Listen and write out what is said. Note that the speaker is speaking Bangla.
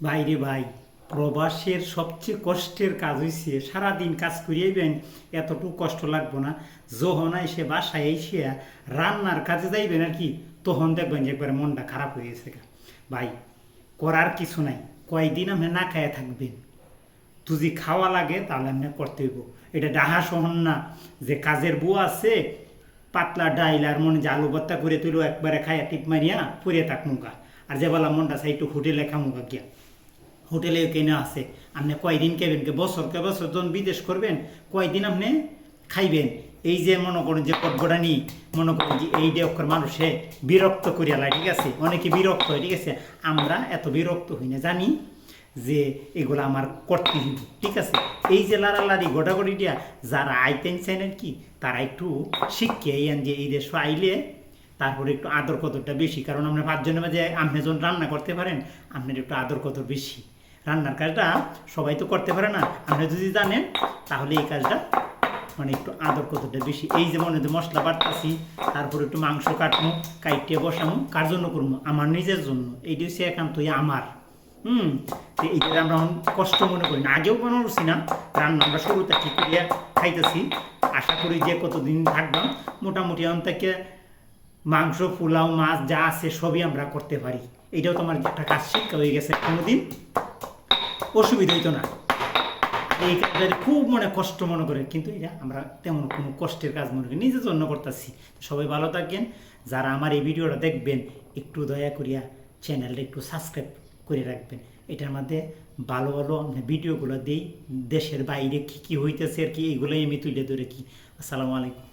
ভাই রে ভাই, প্রবাসের সবচেয়ে কষ্টের কাজ হয়েছে সারাদিন কাজ করিয়েবেন এতটুকু কষ্ট লাগবো না। যখন এসে বাসায় এসে রান্নার কাজে যাইবেন আর কি, তখন দেখবেন যে একবারে মনটা খারাপ হয়ে গেছে ভাই, করার কিছু নাই, কয়দিন আপনি না খাইয়া থাকবেন। যদি খাওয়া লাগে তাহলে আপনি করতে হইব। এটা ডাহা সহন না, যে কাজের বউ আছে, পাতলা ডাইল আর মনে যে আলু ভর্তা করে তুলো একবারে খাইয়া টিপ মারিয়া পরে থাক মুগা আর যে বলা মনটা চাই একটু হোটেলে খামুগা গিয়া। হোটেলে কেনা আছে। আপনি কয়দিন খাইবেন কে বছর? কে বছর যখন বিদেশ করবেন? কয়দিন আপনি খাইবেন? এই যে মনে করেন যে পটগড়ানি মনে করেন যে এই অক্ষর মানুষে বিরক্ত করিয়া লাগে ঠিক আছে? অনেকে বিরক্ত হয়, ঠিক আছে? আমরা এত বিরক্ত হই না, জানি যে এগুলো আমার করতে হইব, ঠিক আছে? এই যে লাড়ালাড়ি গোটাগড়ি দিয়া যারা আইতেন চাইলেন কি? তারা একটু শিখে আইন যে এই দেশ আইলে তারপরে একটু আদর কদরটা বেশি। কারণ আমরা পাঁচজনের মাঝে আপনি যখন রান্না করতে পারেন, আপনার একটু আদর কদর বেশি। রান্নার কাজটা সবাই তো করতে পারে না। আপনি যদি জানেন, তাহলে এই কাজটা মানে একটু আদর কতটা বেশি। এই যে মনে মশলা বাটতেছি তারপর একটু মাংস কাটমু কাইটিয়ে বসামু, কার জন্য করব আমার নিজের জন্য। এইটা হচ্ছে একান্তই আমার। হুম? এইটা আমরা কষ্ট মনে করি না। আগেও বানাচ্ছি না, রান্না আমরা শুরুতে কি করিয়া খাইতেছি। আশা করি যে কতদিন থাকবাম মোটামুটি এখন থেকে মাংস, পোলাও, মাছ যা আছে সবই আমরা করতে পারি। এটাও তো আমার একটা কাজ শিক্ষা হয়ে গেছে। কোনোদিন অসুবিধা হইতো না। এই কাজটা খুব মনে কষ্ট মনে করে, কিন্তু এটা আমরা তেমন কোনো কষ্টের কাজ মনে করি, নিজের জন্য করতেছি। সবাই ভালো থাকেন। যারা আমার এই ভিডিওটা দেখবেন, একটু দয়া করিয়া চ্যানেলটা একটু সাবস্ক্রাইব করে রাখবেন। এটার মধ্যে ভালো ভালো ভিডিওগুলো দিই, দেশের বাইরে কী কী হইতেছে আর কি এইগুলোই আমি তুলে ধরে কি আসসালামু আলাইকুম।